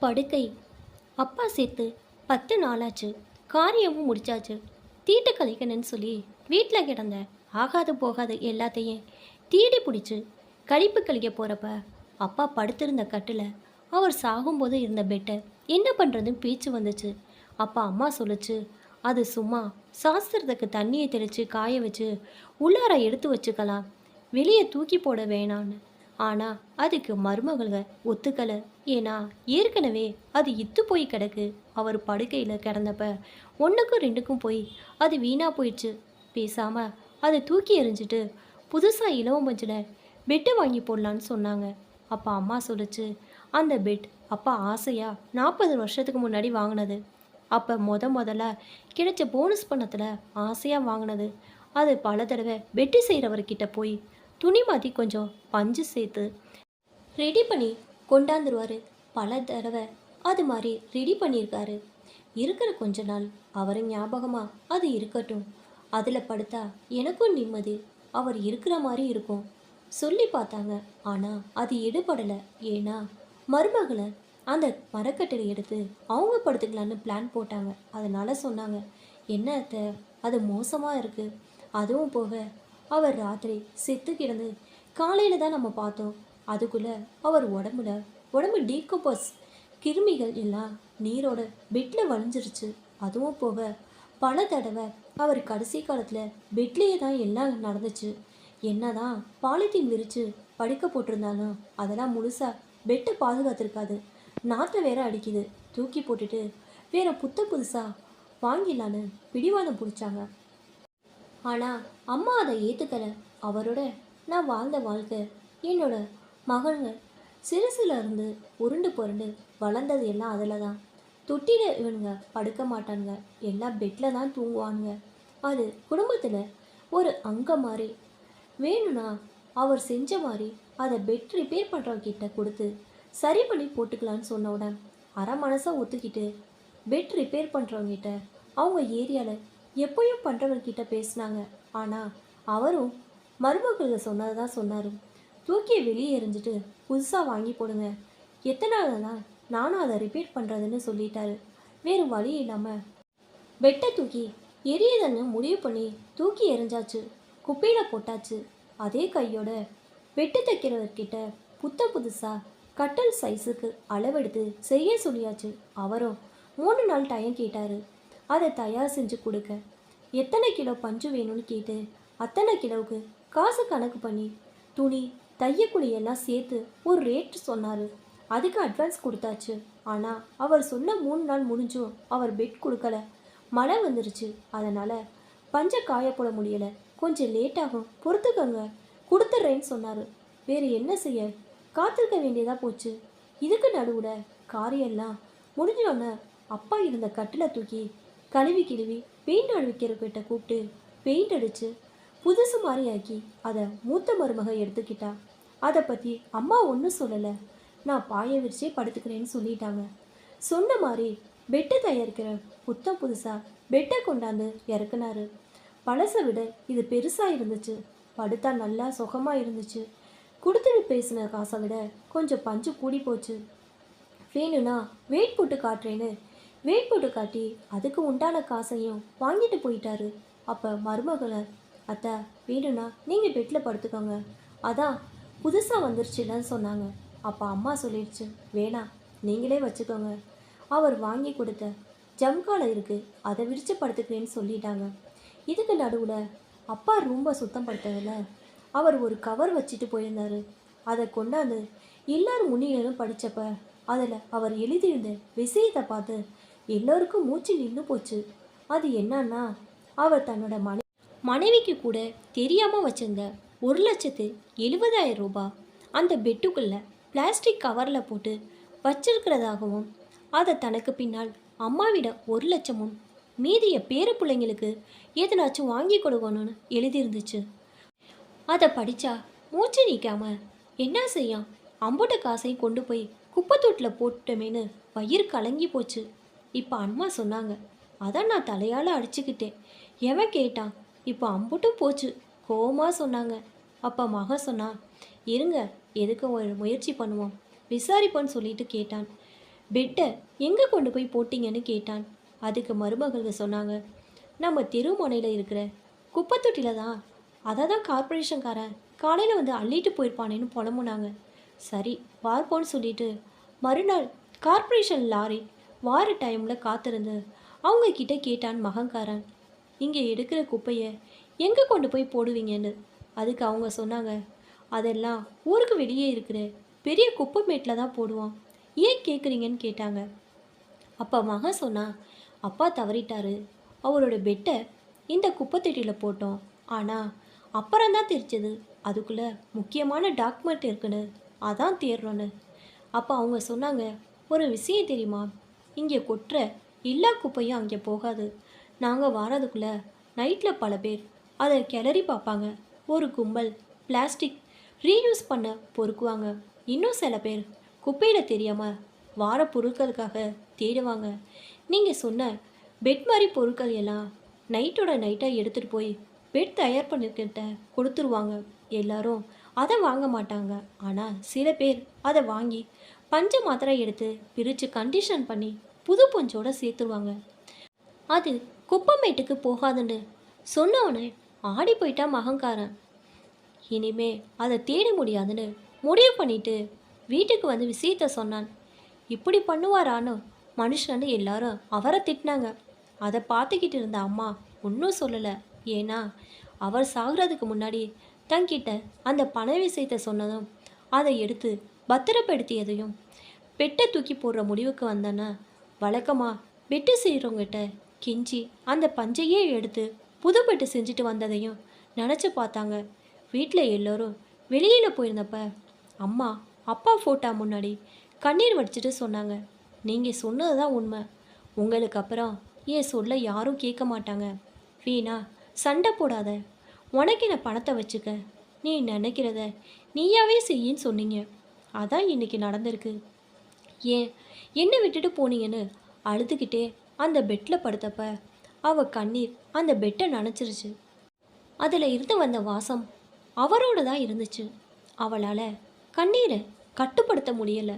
படுக்கை. அப்பா சேர்த்து பத்து நாளாச்சு. காரியமும் முடிச்சாச்சு. தீட்டு கழிக்கணும்னு சொல்லி வீட்டில் கிடந்த ஆகாது போகாது எல்லாத்தையும் தீடி பிடிச்சி கழிப்பு கழிக்க போகிறப்ப அப்பா படுத்திருந்த கட்டில் அவர் சாகும்போது இருந்த பெட்டை என்ன பண்ணுறதுன்னு பேச்சு வந்துச்சு. அப்பா அம்மா சொல்லுச்சு அது சும்மா சாஸ்திரத்துக்கு தண்ணியை தெளித்து காய வச்சு உள்ளார எடுத்து வச்சுக்கலாம். வெளியே தூக்கி போட வேணான்னு ஆனால் அதுக்கு மருமகள்க ஒத்துக்கலை. ஏன்னா ஏற்கனவே அது இத்து போய் கிடக்கு. அவர் படுக்கையில் கிடந்தப்ப ஒன்றுக்கும் ரெண்டுக்கும் போய் அது வீணாக போயிடுச்சு. பேசாமல் அதை தூக்கி எறிஞ்சிட்டு புதுசாக இலவம் பஞ்சில் பெட்டு வாங்கி போடலான்னு சொன்னாங்க. அப்பா அம்மா சொல்லுச்சு அந்த பெட் அப்பா ஆசையாக நாற்பது வருஷத்துக்கு முன்னாடி வாங்கினது. அப்போ முத முதல்ல கிடைச்ச போனஸ் பணத்தில் ஆசையாக வாங்கினது. அது பல தடவை வெட்டி செய்கிறவர்கிட்ட போய் துணி மாற்றி கொஞ்சம் பஞ்சு சேர்த்து ரெடி பண்ணி கொண்டாந்துருவார். பல தடவை அது மாதிரி ரெடி பண்ணியிருக்காரு. இருக்கிற கொஞ்ச நாள் அவர் ஞாபகமாக அது இருக்கட்டும். அதில் படுத்தா எனக்கும் நிம்மதி அவர் இருக்கிற மாதிரி இருக்கும். சொல்லி பார்த்தாங்க. ஆனால் அது எடுபடலை. ஏன்னா மருமகளை அந்த மரக்கட்டில் எடுத்து அவங்க படுத்துக்கலான்னு பிளான் போட்டாங்க. அதனால் சொன்னாங்க என்ன அது மோசமாக இருக்குது அதுவும் போக அவர் ராத்திரி செத்து கிடந்து காலையில் தான் நம்ம பார்த்தோம். அதுக்குள்ளே அவர் உடம்புல உடம்பு டீகோபஸ் கிருமிகள் எல்லாம் நீரோட பெட்டில் வழிஞ்சிருச்சு. அதுவும் போக பல தடவை அவர் கடைசி காலத்தில் பெட்லேயே தான் எல்லாம் நடந்துச்சு. என்னதான் பாலித்தீன் விரித்து படுக்க போட்டிருந்தாலும் அதெல்லாம் முழுசாக பெட்டை பாதுகாத்துருக்காது. நாற்றை வேற அடிக்குது. தூக்கி போட்டுட்டு வேற புத்த புதுசாக வாங்கிடலான்னு பிடிவாதம் பிடிச்சாங்க. ஆனால் அம்மா அதை ஏற்றுக்கலை அவரோட நான் வாழ்ந்த வாழ்க்கை என்னோட மகன்க சிறுசுல இருந்து உருண்டு புரண்டு வளர்ந்தது எல்லாம் அதில் தான் தொட்டியில் இவனுங்க படுக்க மாட்டானுங்க. எல்லாம் பெட்டில் தான் தூங்குவானுங்க. அது குடும்பத்தில் ஒரு அங்கம் மாதிரி வேணும்னா அவர் செஞ்ச மாதிரி அதை பெட் ரிப்பேர் பண்ணுறவங்கிட்ட கொடுத்து சரி பண்ணி போட்டுக்கலான்னு சொன்ன உடனே அரை மனசாக ஒத்துக்கிட்டு பெட் ரிப்பேர் பண்ணுறவங்கிட்ட அவங்க ஏரியாவில் எப்பயும் பண்ணுறவர்கிட்ட பேசினாங்க. ஆனால் அவரும் மருமகளை சொன்னது தான் சொன்னார். தூக்கி வெளியே எரிஞ்சிட்டு புதுசாக வாங்கி போடுங்க. எத்தனை நாள் நானும் அதை ரிப்பீட் பண்ணுறதுன்னு சொல்லிட்டாரு. வேறு வழி இல்லாமல் பெட்டை தூக்கி எரியதன்னு முடிவு பண்ணி தூக்கி எரிஞ்சாச்சு குப்பையில் போட்டாச்சு. அதே கையோட வெட்டு தைக்கிறவர்கிட்ட புத்த புதுசாக கட்டல் சைஸுக்கு அளவெடுத்து செய்ய சொல்லியாச்சு. அவரும் மூணு நாள் டைம் கேட்டார். அதை தயார் செஞ்சு கொடுக்க. எத்தனை கிலோ பஞ்சு வேணும்னு கேட்டு அத்தனை கிலோவுக்கு காசு கணக்கு பண்ணி துணி தையக்குழி எல்லாம் சேர்த்து ஒரு ரேட் சொன்னார். அதுக்கு அட்வான்ஸ் கொடுத்தாச்சு. ஆனால் அவர் சொன்ன மூணு நாள் முடிஞ்சும் அவர் பெட் கொடுக்கல. மழை வந்துருச்சு. அதனால் பஞ்சை காய போட முடியலை. கொஞ்சம் லேட் ஆகும். பொறுத்துக்கோங்க. கொடுத்துட்றேன்னு சொன்னார். வேறு என்ன செய்ய? காத்திருக்க வேண்டியதாக போச்சு. இதுக்கு நடுவில் காரியெல்லாம் முடிஞ்சோடனே அப்பா இருந்த கட்டில் தூக்கி கழுவி கிழுவி பெயிண்ட் அடிக்கிறவர்கிட்ட கூப்பிட்டு பெயிண்ட் அடித்து புதுசு மாதிரி ஆக்கி அதை மூத்த மருமக எடுத்துக்கிட்டா. அதை பற்றி அம்மா ஒன்றும் சொல்லலை. நான் பாய விரிச்சே படுத்துக்கிறேன்னு சொல்லிட்டாங்க. சொன்ன மாதிரி பெட்டை தயாரிக்கிற புத்தம் புதுசாக பெட்டை கொண்டாந்து இறக்குனாரு. பழசை விட இது பெருசாக இருந்துச்சு. படுத்தா நல்லா சுகமாக இருந்துச்சு. கொடுத்துட்டு பேசின காசை விட கொஞ்சம் பஞ்சு கூடி போச்சு. வேணும்னா வெயிட் போட்டு காட்டுறேன்னு வேட்போட்டு காட்டி அதுக்கு உண்டான காசையும் வாங்கிட்டு போயிட்டாரு. அப்போ மருமகளை அத்தை வேணும்னா நீங்கள் பெட்டில் படுத்துக்கோங்க. அதான் புதுசாக வந்துருச்சுலன்னு சொன்னாங்க. அப்போ அம்மா சொல்லிடுச்சு வேணாம் நீங்களே வச்சுக்கோங்க. அவர் வாங்கி கொடுத்த ஜம்கால இருக்குது அதை விரித்து படுத்துக்கிறேன்னு சொல்லிட்டாங்க. இதுக்கு நடுவில் அப்பா ரூம்பை சுத்தம் படுத்ததில் அவர் ஒரு கவர் வச்சுட்டு போயிருந்தாரு. அதை கொண்டாந்து எல்லாரும் முன்னிலும் படித்தப்ப அதில் அவர் எழுதியிருந்த விஷயத்தை பார்த்து எல்லோருக்கும் மூச்சு நின்று போச்சு. அது என்னன்னா அவர் தன்னோட மனை மனைவிக்கு கூட தெரியாமல் வச்சிருந்த ஒரு லட்சத்து எழுபதாயிரம் ரூபாய் அந்த பெட்டுக்குள்ளே பிளாஸ்டிக் கவரில் போட்டு வச்சிருக்கிறதாகவும் அதை தனக்கு பின்னால் அம்மாவிடம் ஒரு லட்சமும் மீதிய பேர பிள்ளைங்களுக்கு எதனாச்சும் வாங்கி கொடுக்கணும்னு எழுதியிருந்துச்சு. அதை படித்தா மூச்சு நிற்காம என்ன செய்யும்? அம்புட்ட காசையும் கொண்டு போய் குப்பத்தொட்டில் போட்டமேன்னு வயிறு கலங்கி போச்சு. இப்போ அம்மா சொன்னாங்க. அதான் நான் தலையால் அடிச்சுக்கிட்டேன். எவன் கேட்டான்? இப்போ அம்புட்டும் போச்சு. கோவமாக சொன்னாங்க. அப்போ மகன் சொன்னான் இருங்க எதுக்கு ஒரு முயற்சி பண்ணுவோம். விசாரிப்போன்னு சொல்லிட்டு கேட்டான். பெட்டை எங்கே கொண்டு போய் போட்டிங்கன்னு கேட்டான். அதுக்கு மருமகள் சொன்னாங்க நம்ம தெருமுனையில் இருக்கிற குப்பத்தொட்டியில் தான். அதை தான் கார்ப்பரேஷன்காரன். காலையில் வந்து அள்ளிட்டு போயிருப்பானேன்னு புலம்புனாங்க. சரி பார்ப்போன்னு சொல்லிட்டு மறுநாள் கார்ப்பரேஷன் லாரி வார டைமில் காத்திருந்து அவங்கக்கிட்ட கேட்டான் மகன்காரன் இங்கே எடுக்கிற குப்பையை எங்கே கொண்டு போய் போடுவீங்கன்னு? அதுக்கு அவங்க சொன்னாங்க அதெல்லாம் ஊருக்கு வெளியே இருக்கிற பெரிய குப்பை மேட்டில் தான் போடுவோம். ஏன் கேட்குறீங்கன்னு கேட்டாங்க. அப்போ மகன் சொன்னான் அப்பா தவறிட்டாரு. அவரோட பெட்டை இந்த குப்பை தொட்டியில் போட்டோம். ஆனால் அப்புறம்தான் தெரிஞ்சது. அதுக்குள்ளே முக்கியமான டாக்குமெண்ட் இருக்குன்னு. அதான் தேடுறோன்னு. அப்போ அவங்க சொன்னாங்க ஒரு விஷயம் தெரியுமா? இங்கே கொட்டுற எல்லா குப்பையும் அங்கே போகாது. நாங்கள் வாரதுக்குள்ளே நைட்டில் பல பேர் அதை கிளறி பார்ப்பாங்க. ஒரு கும்பல் பிளாஸ்டிக் ரீயூஸ் பண்ண பொறுக்குவாங்க. இன்னும் சில பேர் குப்பையில் தெரியாமல் வார பொருட்களுக்காக தேடுவாங்க. நீங்கள் சொன்ன பெட் மாதிரி பொருட்கள் எல்லாம் நைட்டோட நைட்டாக எடுத்துகிட்டு போய் பெட் தயார் பண்ணிக்கிட்ட கொடுத்துருவாங்க. எல்லாரும் அதை வாங்க மாட்டாங்க. ஆனால் சில பேர் அதை வாங்கி பஞ்சு மாத்திரை எடுத்து பிரித்து கண்டிஷன் பண்ணி புது பொஞ்சோட சேர்த்துருவாங்க. அது குப்பமேட்டுக்கு போகாதுன்னு சொன்னவனே ஆடி போயிட்டா மகங்காரன். இனிமே அதை தேட முடியாதுன்னு முடிவு பண்ணிட்டு வீட்டுக்கு வந்து விஷயத்த சொன்னான். இப்படி பண்ணுவாரான்னு மனுஷன்னு எல்லாரும் அவரை திட்டினாங்க. அதை பார்த்துக்கிட்டு இருந்த அம்மா ஒன்றும் சொல்லலை. ஏன்னா அவர் சாகிறதுக்கு முன்னாடி தங்கிட்ட அந்த பண விஷயத்தை சொன்னதும் அதை எடுத்து பத்திரப்படுத்தியதையும் பெட்டை தூக்கி போடுற முடிவுக்கு வந்தேன்னா வழக்கமாக பெட்டு செய்கிறவங்ககிட்ட கெஞ்சி அந்த பஞ்சையே எடுத்து புது பெட்டு செஞ்சுட்டு வந்ததையும் நினச்சி பார்த்தாங்க. வீட்டில் எல்லோரும் வெளியில் போயிருந்தப்ப அம்மா அப்பா ஃபோட்டா முன்னாடி கண்ணீர் வடிச்சிட்டு சொன்னாங்க. நீங்கள் சொன்னது தான் உண்மை. உங்களுக்கு அப்புறம் ஏன் சொல்ல யாரும் கேட்க மாட்டாங்க. வீணா சண்டை போடாத. உனக்கு நான் பணத்தை வச்சுக்க. நீ நினைக்கிறத நீயாவே செய்யின்னு சொன்னீங்க. அதான் இன்னைக்கு நடந்திருக்கு. ஏன்? என்னை விட்டுட்டு போனீங்கன்னு? அழுதுகிட்டே அந்த பெட்டில் படுத்தப்ப அவ கண்ணீர் அந்த பெட்டை நனைச்சிருச்சு. அதில் இருந்து வந்த வாசம் அவரோடு தான் இருந்துச்சு. அவளால் கண்ணீரை கட்டுப்படுத்த முடியலை.